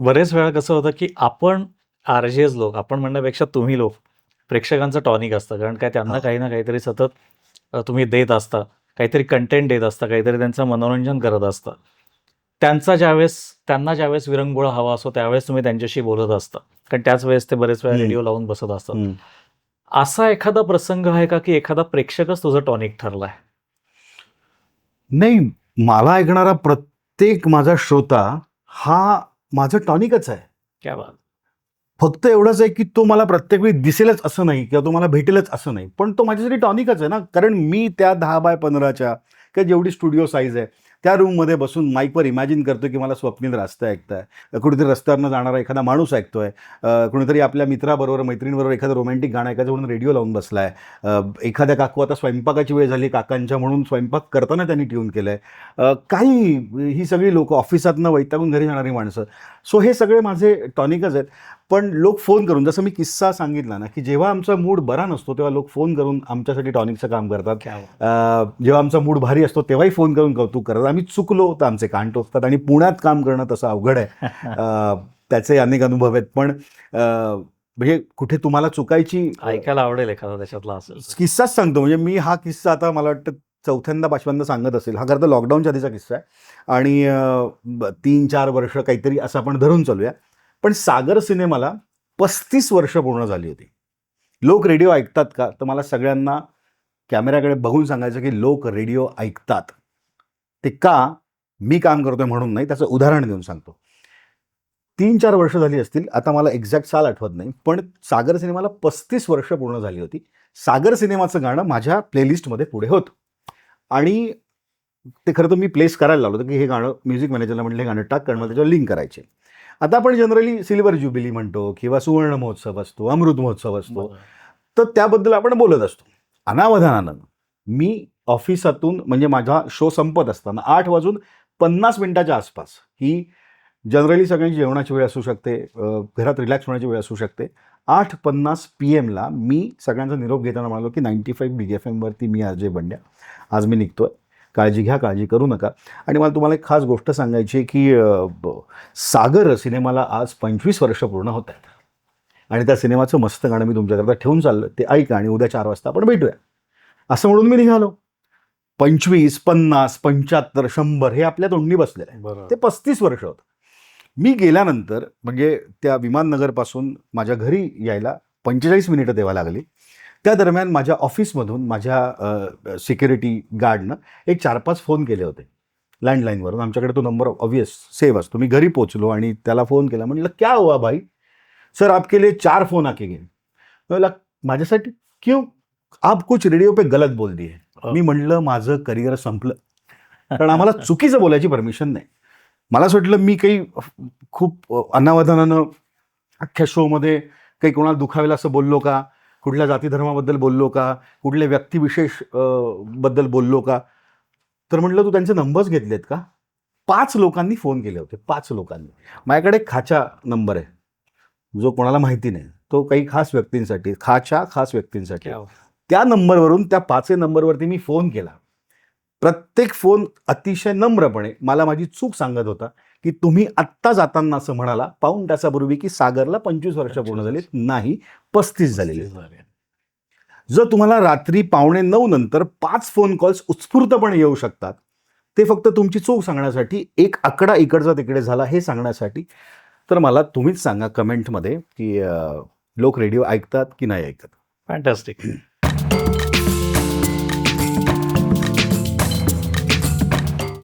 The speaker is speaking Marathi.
बरेच वेळा कसं होतं की आपण आर जे एस लोक आपण म्हणण्यापेक्षा तुम्ही लोक प्रेक्षकांचं टॉनिक असतं. कारण काय त्यांना. काही ना काहीतरी सतत तुम्ही देत असता. काहीतरी कंटेंट देत असता. काहीतरी त्यांचं मनोरंजन करत असता. त्यांचा ज्यावेळेस त्यांना ज्यावेळेस विरंगुळा हवा असतो त्यावेळेस तुम्ही त्यांच्याशी बोलत असता. कारण त्याच वेळेस ते बरेच वेळा. रेडिओ लावून बसत असतात. असा एखादा प्रसंग आहे का की एखादा प्रेक्षकच तुझं टॉनिक ठरलाय? नाही मला ऐकणारा प्रत्येक माझा श्रोता हा माझं टॉनिकच आहे. क्या बात. फक्त एवढंच आहे की तो मला प्रत्येक वेळी दिसेलच असं नाही किंवा तो मला भेटेलच असं नाही. पण तो माझ्यासाठी टॉनिकच आहे ना. कारण मी त्या दहा बाय पंधराच्या किंवा जेवढी स्टुडिओ साईज आहे त्या रूममध्ये बसून माईकवर इमॅजिन करतो की मला स्वप्नील रास्ता ऐकताय. कुठेतरी रस्त्यावरनं जाणारा एखादा माणूस ऐकतोय. कुणीतरी आपल्या मित्राबरोबर मैत्रिणीबरोबर एखादं रोमॅन्टिक गाणं ऐकायचं म्हणून रेडिओ लावून बसलाय. अं, एखाद्या काकू आता स्वयंपाकाची वेळ झाली काकांच्या म्हणून स्वयंपाक करताना त्यांनी ट्यून केलंय. अं, काही ही सगळी लोक ऑफिसातनं वैतागून घरी जाणारी माणसं. सो हे सगळे माझे टॉनिकच आहेत. पण लोक फोन करून जसं मी किस्सा सांगितला ना की जेव्हा आमचा मूड बरा नसतो तेव्हा लोक फोन करून आमच्यासाठी टॉनिकचं काम करतात. जेव्हा आमचा मूड भारी असतो तेव्हाही फोन करून कौतुक करतात. आम्ही चुकलो तर आमचे कान टोचतात आणि पुण्यात काम करणं तसं अवघड आहे. त्याचे अनेक अनुभव आहेत. पण म्हणजे कुठे तुम्हाला चुकायची ऐकायला आवडेल एखादा त्याच्यातला असेल. किस्साच सांगतो. म्हणजे मी हा किस्सा आता मला वाटतं चौथ्यांदा पाचव्यांदा सांगत असेल. हा खरं तर लॉकडाऊनच्या आधीचा किस्सा आहे. आणि तीन चार वर्ष काहीतरी असं आपण धरून चालूया. पण सागर सिनेमाला पस्तीस वर्ष पूर्ण झाली होती. लोक रेडिओ ऐकतात का? तर मला सगळ्यांना कॅमेऱ्याकडे बघून सांगायचं की लोक रेडिओ ऐकतात. ते का मी काम करतोय म्हणून नाही त्याचं उदाहरण देऊन सांगतो. तीन चार वर्ष झाली असतील आता मला एक्झॅक्ट साल आठवत नाही पण सागर सिनेमाला पस्तीस वर्ष पूर्ण झाली होती. सागर सिनेमाचं गाणं माझ्या प्लेलिस्टमध्ये पुढे होतं. आणि ते खरं तर मी प्लेस करायला लावलं होतं की हे गाणं म्युझिक मॅनेजरला म्हटलं हे गाणं टाक कारण मला त्याच्यावर लिंक करायचे. आता आपण जनरली सिल्वर ज्युबिली म्हणतो किंवा सुवर्ण महोत्सव असतो अमृत महोत्सव असतो. तर त्याबद्दल आपण बोलत असतो. अनावधानानं मी ऑफिसातून म्हणजे माझा शो संपत असताना आठ वाजून पन्नास मिनिटाच्या आसपास ही जनरली सगळ्यांची जेवणाची वेळ असू शकते घरात रिलॅक्स होण्याची वेळ असू शकते आठ पन्नास पी एमला मी सगळ्यांचा निरोप घेताना म्हणालो की नाईन्टी फाईव्ह बिग एफ एमवरती मी आज जे बंड्या आज मी निघतो आहे काळजी घ्या काळजी करू नका. आणि मला तुम्हाला एक खास गोष्ट सांगायची आहे की सागर सिनेमाला आज पंचवीस वर्ष पूर्ण होत आहेत. आणि त्या सिनेमाचं मस्त गाणं मी तुमच्याकरता ठेवून चाललं ते ऐका आणि उद्या चार वाजता आपण भेटूया. असं म्हणून मी निघालो. पंचवीस पन्नास पंच्याहत्तर शंभर हे आपल्या तोंडी बसलेलं आहे. ते पस्तीस वर्ष होतं. मी गेल्यानंतर म्हणजे त्या विमाननगरपासून माझ्या घरी यायला पंचेचाळीस मिनिटं द्यावा लागली. त्या दरम्यान माझ्या ऑफिसमधून माझ्या सिक्युरिटी गार्डनं एक चार पाच फोन केले होते. लँडलाईनवरून. आमच्याकडे तो नंबर ऑब्वियस सेव्ह असतो. मी घरी पोचलो आणि त्याला फोन केला. म्हटलं क्या हुआ भाई? सर आपके लिए चार फोन आके बोला माझ्यासाठी क्यों? आप कुछ रेडिओ पे गलत बोल दिए। मी म्हणलं माझं करिअर संपलं. कारण आम्हाला चुकीचं बोलायची परमिशन नाही. मला असं वाटलं मी काही खूप अनावधानानं अख्ख्या शोमध्ये काही कोणाला दुखावेल असं बोललो का? कुठल्या जाती धर्माबद्दल बोललो का? कुठल्या व्यक्तिविशेषबद्दल बोललो का? तर म्हटलं तू त्यांचे नंबर्स घेतलेत का? पाच लोकांनी फोन केले होते पाच लोकांनी. माझ्याकडे खाचा नंबर आहे. जो कोणाला माहिती नाही. तो काही खास व्यक्तींसाठी खाच्या खास व्यक्तींसाठी. त्या नंबरवरून त्या पाचही नंबरवरती मी फोन केला. प्रत्येक फोन अतिशय नम्रपणे मला माझी चूक सांगत होता की तुम्ही आत्ता जाताना असं म्हणाला पाऊन तासापूर्वी की सागरला पंचवीस वर्ष पूर्ण झाली नाही पस्तीस झालेली झाले. जर तुम्हाला रात्री पावणे नऊ नंतर पाच फोन कॉल्स उत्स्फूर्तपणे येऊ शकतात ते फक्त तुमची चूक सांगण्यासाठी एक आकडा इकडचा तिकडे झाला हे सांगण्यासाठी तर मला तुम्हीच सांगा कमेंटमध्ये की लोक रेडिओ ऐकतात की नाही ऐकत? Fantastic you